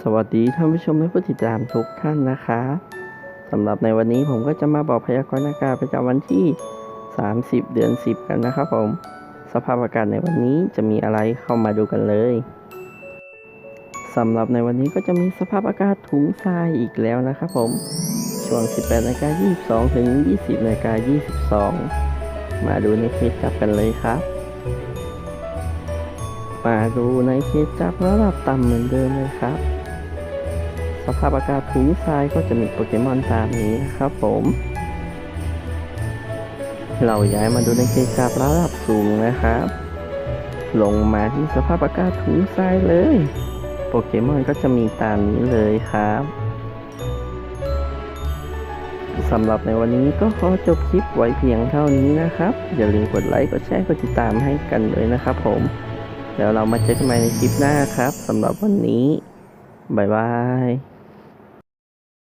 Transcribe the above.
สวัสดีท่านผู้ชมและผู้ติดตามทุกท่านนะคะสำหรับในวันนี้ผมก็จะมาบอกพยากรณ์อากาศประจำวันที่ 30 เดือน 10 กันนะครับผม สภาพอากาศในวันนี้จะมีอะไรเข้ามาดูกันเลยสำหรับในวันนี้ก็จะมีสภาพอากาศถุงทรายอีกแล้วนะครับผม ช่วง 18นาฬิกา22 ถึง 20นาฬิกา22 มาดูในคลิปจับกันเลยครับ มาดูในเคสจับระดับต่ำเหมือนเดิมเลยครับ สภาพอากาศถุงทรายก็จะมีโปเกมอนตามนี้นะครับผม เราย้ายมาดูในเคสจับระดับสูงนะครับ ลงมาที่สภาพอากาศถุงทรายเลย โปเกมอนก็จะมีตามนี้เลยครับสำหรับในวันนี้ก็ขอจบคลิปไว้เพียงเท่านี้นะครับ อย่าลืมกดไลค์ กดแชร์ กดติดตามให้กันเลยนะครับผม แล้วเรามาเจอกันใหม่ในคลิปหน้าครับสำหรับวันนี้ บ๊ายบาย